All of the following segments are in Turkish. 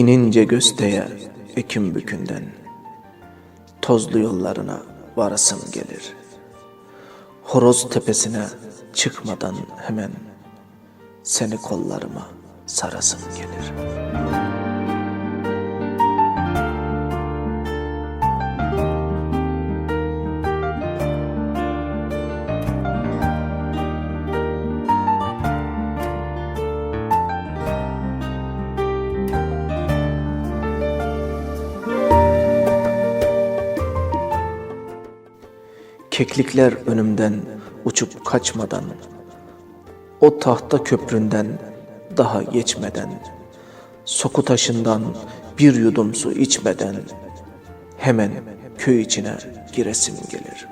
İnince gösteye ekim bükünden. Tozlu yollarına varasım gelir. Horoz tepesine çıkmadan hemen Seni kollarıma sarasım gelir Keklikler önümden uçup kaçmadan O tahta köpründen daha geçmeden Soku taşından bir yudum su içmeden Hemen köy içine giresim gelir.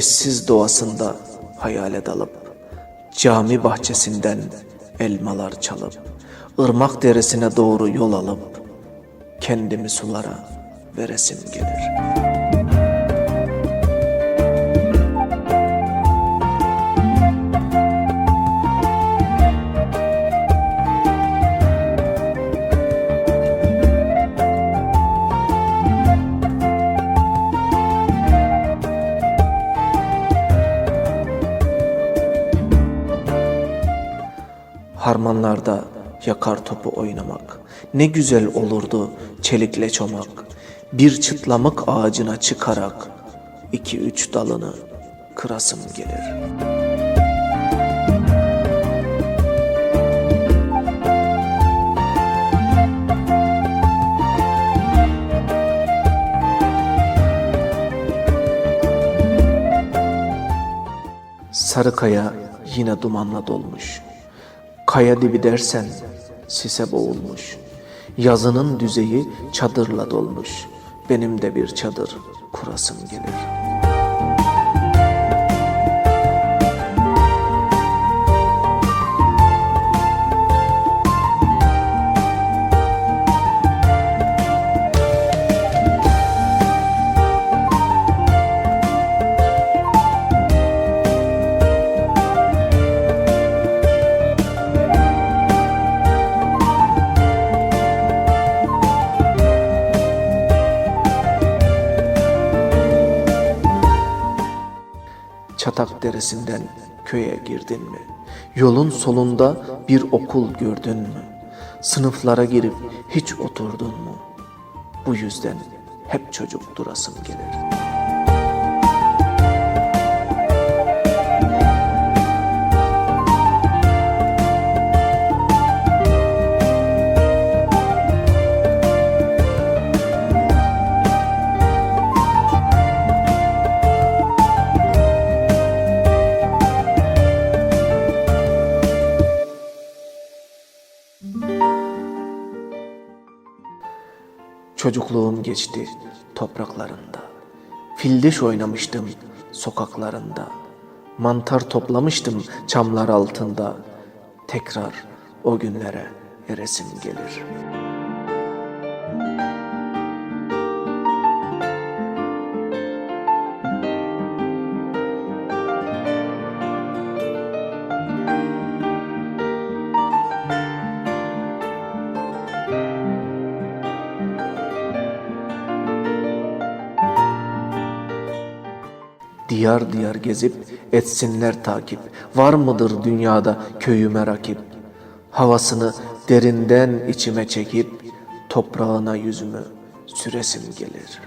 Eşsiz doğasında hayale dalıp Cami bahçesinden elmalar çalıp ırmak deresine doğru yol alıp Kendimi sulara veresim gelir. Harmanlarda yakar topu oynamak. Ne güzel olurdu çelikle çomak. Bir çıtlamık ağacına çıkarak iki üç dalını kırasım gelir. Sarıkaya yine dumanla dolmuş. Kaya dibi dersen sise boğulmuş. Yazının düzeyi çadırla dolmuş. Benim de bir çadır kurasım gelir. Çatak deresinden köye girdin mi? Yolun solunda bir okul gördün mü? Sınıflara girip hiç oturdun mu? Bu yüzden hep çocuk durasım gelir. Çocukluğum geçti topraklarında. Fildiş oynamıştım sokaklarında. Mantar toplamıştım çamlar altında. Tekrar o günlere eresim gelir. Diyar diyar gezip etsinler takip. Var mıdır dünyada köyüme rakip? Havasını derinden içime çekip toprağına yüzümü süresim gelir.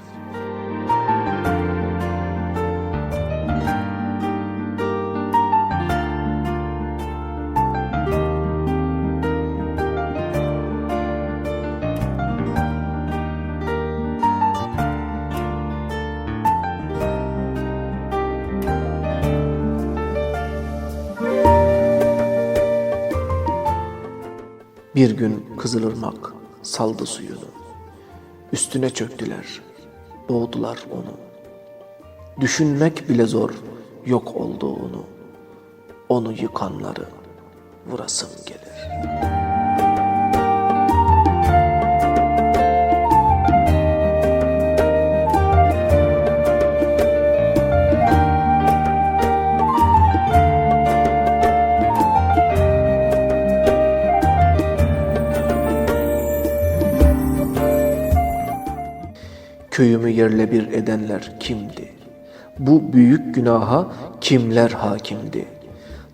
Bir gün Kızılırmak saldı suyunu. Üstüne çöktüler, boğdular onu. Düşünmek bile zor yok olduğunu. Onu yıkanları vurasım gelir. Köyümü yerle bir edenler kimdi? Bu büyük günaha kimler hakimdi?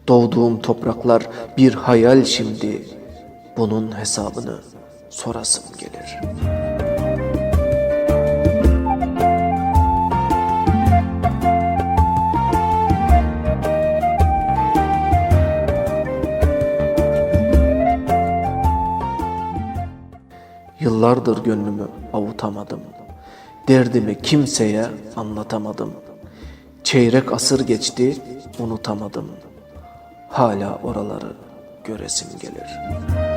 Doğduğum topraklar bir hayal şimdi. Bunun hesabını sorasım gelir. Yıllardır gönlümü avutamadım. Derdimi kimseye anlatamadım. Çeyrek asır geçti, unutamadım. Hala oraları göresim gelir.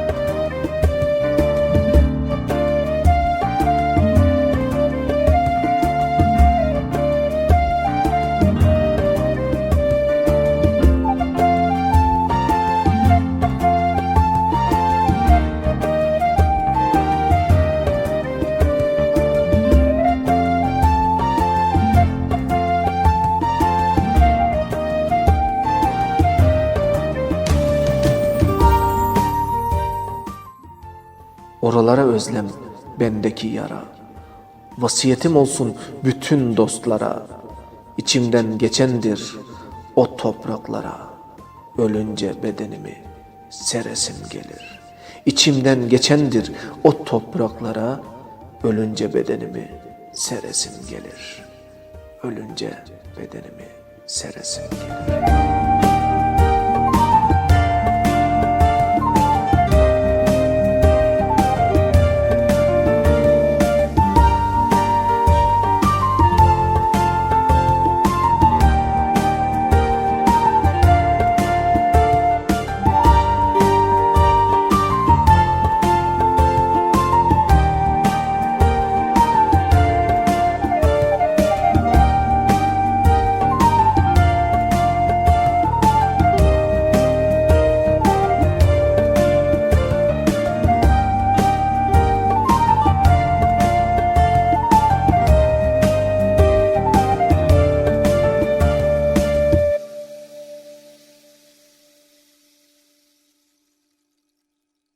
Oralara özlem bendeki yara. Vasiyetim olsun bütün dostlara. İçimden geçendir o topraklara. Ölünce bedenimi seresim gelir. İçimden geçendir o topraklara. Ölünce bedenimi seresim gelir. Ölünce bedenimi seresim gelir.